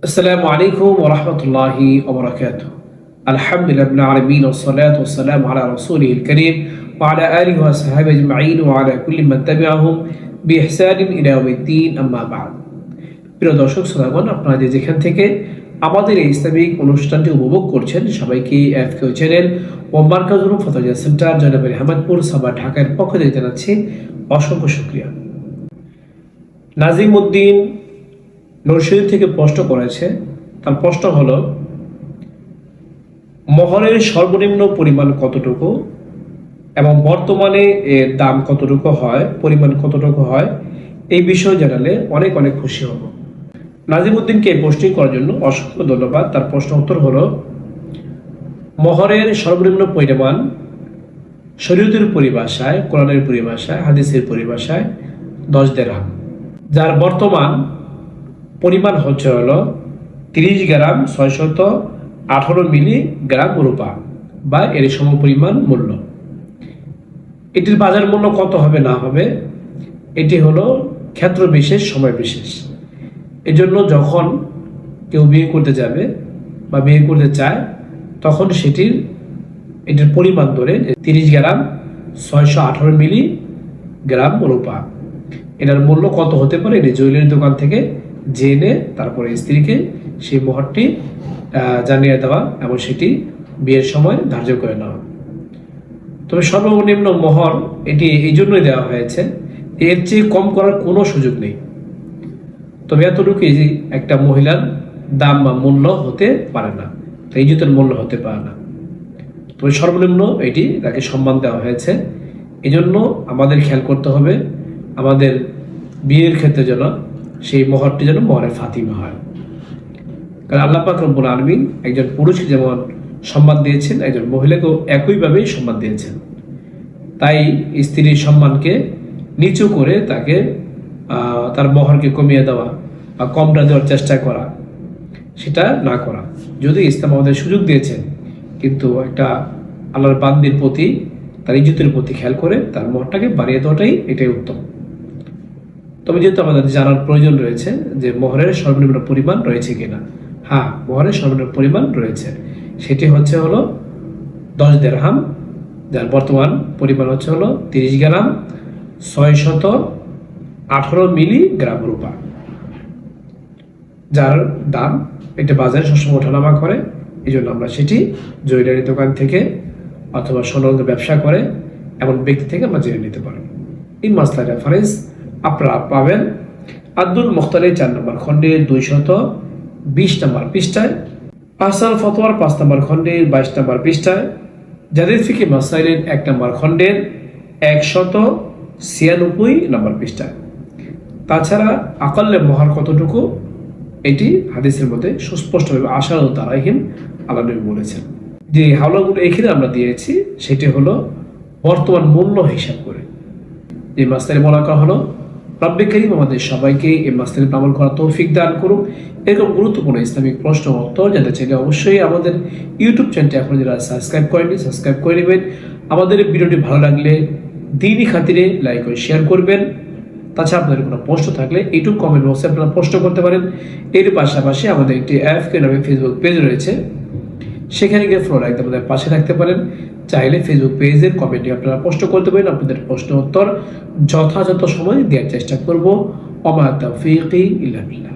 السلام عليكم ورحمة الله وبركاته الحمد لله رب العالمين والصلاة والسلام على رسوله الكريم وعلى آله وصحبه أجمعين وعلى كل من تبعهم بإحسان إلى يوم الدين أما بعد প্রিয় দর্শক শ্রোতাগণ আপনারা যে যেখান থেকে আমাদের এই ইসলামিক অনুষ্ঠানটি উপভোগ করছেন সবাইকে এফ কেউ চ্যানেল ও মার্কাজুল ফতোজা সেন্টার জয়নগরী আহমদপুর সাবা ঢাকার পক্ষ থেকে জানাচ্ছি অসংখ্য শুক্রিয়া নাজিম উদ্দিন নরসিংদী থেকে প্রশ্ন করেছে, তার প্রশ্ন হলো, মহরের সর্বনিম্ন পরিমাণ কতটুকু এবং বর্তমানে এর দাম কতটুকু হয়, পরিমাণ কতটুকু হয়, এই বিষয়ে জানালে অনেক অনেক খুশি হব। নাজিমুদ্দিনকে এই প্রশ্নটি করার জন্য অসংখ্য ধন্যবাদ। তার প্রশ্ন উত্তর হলো, মহরের সর্বনিম্ন পরিমাণ শরীয়তের পরিভাষায়, কোরআনের পরিভাষায়, হাদিসের পরিভাষায় দশ দেড়হাম যার বর্তমান পরিমাণ হচ্ছে হলো তিরিশ গ্রাম ছয়শত আঠারো মিলি গ্রাম রূপা বা এর সম পরিমাণ মূল্য। এটির বাজার মূল্য কত হবে না হবে, এটি হলো ক্ষেত্র বিশেষ, সময় বিশেষ। এজন্য যখন কেউ বিয়ে করতে যাবে বা বিয়ে করতে চায়, তখন সেটির, এটির পরিমাণ ধরে তিরিশ গ্রাম ছয়শো আঠারো মিলি গ্রাম রূপা। এটার মূল্য কত হতে পারে, এটি জুয়েলারি দোকান থেকে জেনে তারপরে স্ত্রীকে সেই মোহরটি জানিয়ে দেওয়া এবং সেটি বিয়ের সময় ধার্য করে নেওয়া। তবে সর্বনিম্ন মোহর এটি এই জন্যই দেওয়া হয়েছে, এর চেয়ে কম করার কোনো সুযোগ নেই। তবে এতটুকুই একটা মহিলার দাম বা মূল্য হতে পারে না এই ইজ্জতের মূল্য হতে পারে না। তবে সর্বনিম্ন এটি তাকে সম্মান দেওয়া হয়েছে। এজন্য আমাদের খেয়াল করতে হবে, আমাদের বিয়ের ক্ষেত্রে যেন সেই মহরটি যেন মহরে ফাতিমা হয়। কারণ আল্লাহ পাক রব্বুল আলমিন একজন পুরুষকে যেমন সম্মান দিয়েছেন, একজন মহিলাকেও একইভাবেই সম্মান দিয়েছেন। তাই স্ত্রীর সম্মানকে নিচু করে তাকে তার মহরকে কমিয়ে দেওয়া বা কমটা দেওয়ার চেষ্টা করা, সেটা না করা। যদি ইসলাম আমাদের সুযোগ দিয়েছেন, কিন্তু একটা আল্লাহর বান্দির প্রতি, তার ইজ্জতের প্রতি খেয়াল করে তার মহরটাকে বাড়িয়ে দেওয়াটাই এটাই উত্তম। তবে যেহেতু আমাদের জানার প্রয়োজন রয়েছে যে মোহরের সর্বনিম্ন পরিমাণ রয়েছে কিনা। হ্যাঁ মোহরের সর্বনিম্ন পরিমাণ রয়েছে। সেটি হচ্ছে হলো দশ দেড়হাম, যার বর্তমান পরিমাণ হচ্ছে হলো তিরিশ গ্রাম, ছয় শত আঠারো মিলি গ্রাম রূপা। যার দাম এটা বাজারে সবসময় ওঠানামা করে এই জন্য আমরা সেটি জুয়েলারি দোকান থেকে অথবা সোনার ব্যবসা করে এমন ব্যক্তি থেকে আমরা জেনে নিতে পারি। এই মাসলা রেফারেন্স আপনারা পাবেন আব্দুল মুখতারি চার নম্বর খণ্ডের দুইশত বিশ নম্বর পৃষ্ঠায় আসাল ফতোয়ার পাঁচ নম্বর খণ্ডের বাইশ নম্বর পৃষ্ঠায় যাদের ফিকে মাসাইলের এক নম্বর খণ্ডের একশত ছিয়ানব্বই নম্বর পৃষ্ঠায়। তাছাড়া আকাল্লে মহার কতটুকু? এটি হাদিসের মধ্যে সুস্পষ্টভাবে আশার ও তারাহিম আল্লাহ বলেছেন। যে হাওলাগুলো এখানে আমরা দিয়েছি, সেটি হলো বর্তমান মূল্য হিসাব করে। যে মাস্তারে বলাকা হলো রব্বে করিম, আমাদের সবাইকে এই মাস্তারে আমল করা তৌফিক দান করুক এরকম গুরুত্বপূর্ণ ইসলামিক প্রশ্ন উত্তর জানতে চাইলে অবশ্যই আমাদের ইউটিউব চ্যানেলটি এখন যারা সাবস্ক্রাইব করেনি সাবস্ক্রাইব করে নেবেন। আমাদের ভিডিওটি ভালো লাগলে দিনই খাতিরে লাইক ও শেয়ার করবেন। তাছাড়া আপনাদের কোনো প্রশ্ন থাকলে ইউটিউব কমেন্ট বক্সে আপনারা প্রশ্ন করতে পারেন। এর পাশাপাশি আমাদের একটি অ্যাপ কে নামে ফেসবুক পেজ রয়েছে। সেখানে গিয়ে ফলো রাখতে আমাদের পাশে রাখতে পারেন। চাইলে ফেসবুক পেজের কমেন্টে আপনারা প্রশ্ন করতে পারেন, আপনাদের প্রশ্ন উত্তর যথাযথ সময় দেওয়ার চেষ্টা করব। অমাত ফিকি ইল্লা বিল্লাহ।